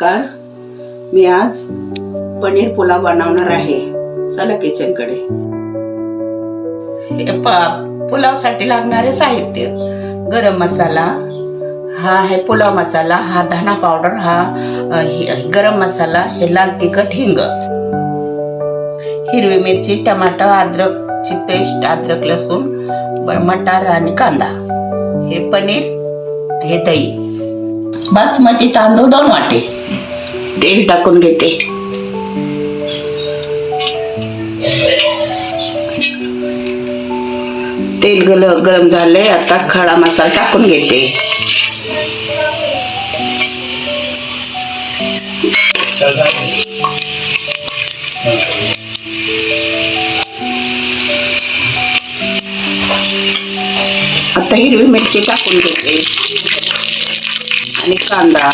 नमस्कार. मी आज पनीर पुलाव बनवणार आहे. चला किचनकडे हे प पुलावसाठी लागणारे साहित्य. गरम मसाला हा आहे पुलाव मसाला हा धणा पावडर हा गरम मसाला हे लाल तिखट हिंग. हिरवी मिरची टमाटर अद्रकची पेस्ट अद्रक लसूण मटार आणि कांदा. हे पनीर हे दही. बासमती तांदूळ दोन वाटे. तेल टाकून घेते. तेल गल गरम झाले आता खडा मसाला टाकून घेते. आता हिरवी मिरची टाकून घेते. आणि कांदा.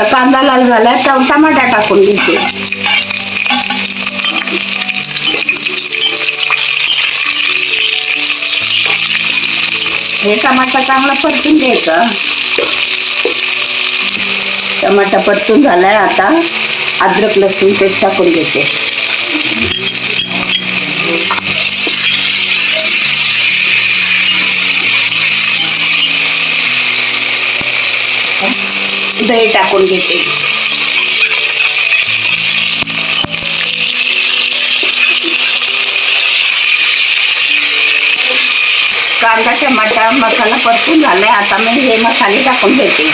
तर कांदा लाल झाला तर टमाटा टाकून घेते हे टमाटा चांगला परतून घ्यायचं. टमाटा परतून झालाय आता. अद्रक लसूण पेस्ट टाकून घेते. दही टाकून घेते. कांदा टमाटा मसाला परतून झालाय. आता मी हे मसाले टाकून घेते.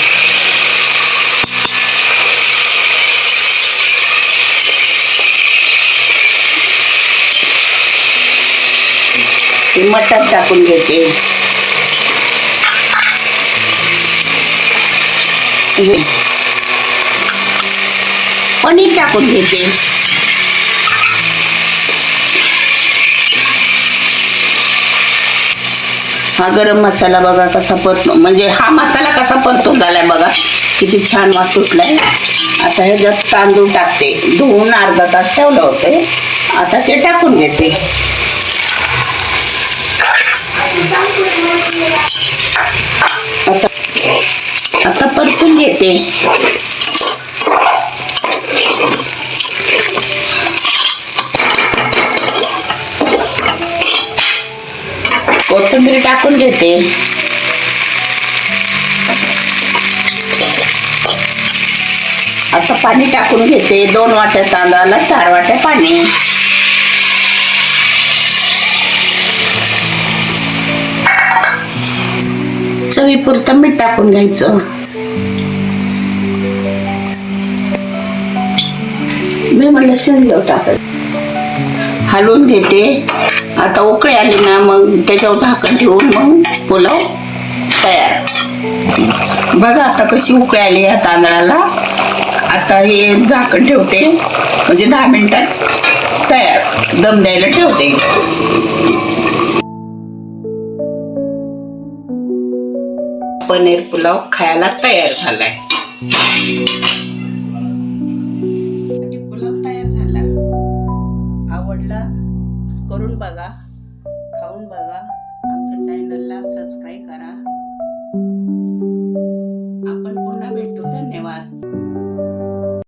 मटर मटण टाकून घेते. हे. पनीर टाकून घेते हा गरम मसाला बघा कसा परतो म्हणजे हा मसाला कसा परतून झालाय बघा. किती छान वास सुटलाय. आता हे जर तांदूळ टाकते. धुवून अर्धा तास ठेवलं होते. आता ते टाकून घेते. आता परतून घेते कोथिंबीर टाकून घेते. आता पाणी टाकून घेते. दोन वाट्या तांदळाला चार वाट्या पाणी. चवीपुरतं मीठ टाकून घ्यायचं. मी म्हणलं शेंगदाव टाकायचं हलवून घेते. आता उकळी आली ना मग त्याच्यावर झाकण ठेवून मग पुलाव तयार. बघा आता कशी उकळी आली या तांदळाला. आता हे झाकण ठेवते. म्हणजे दहा मिनिटात तयार. दम द्यायला ठेवते. पनीर पुलाव खायला तयार झालाय.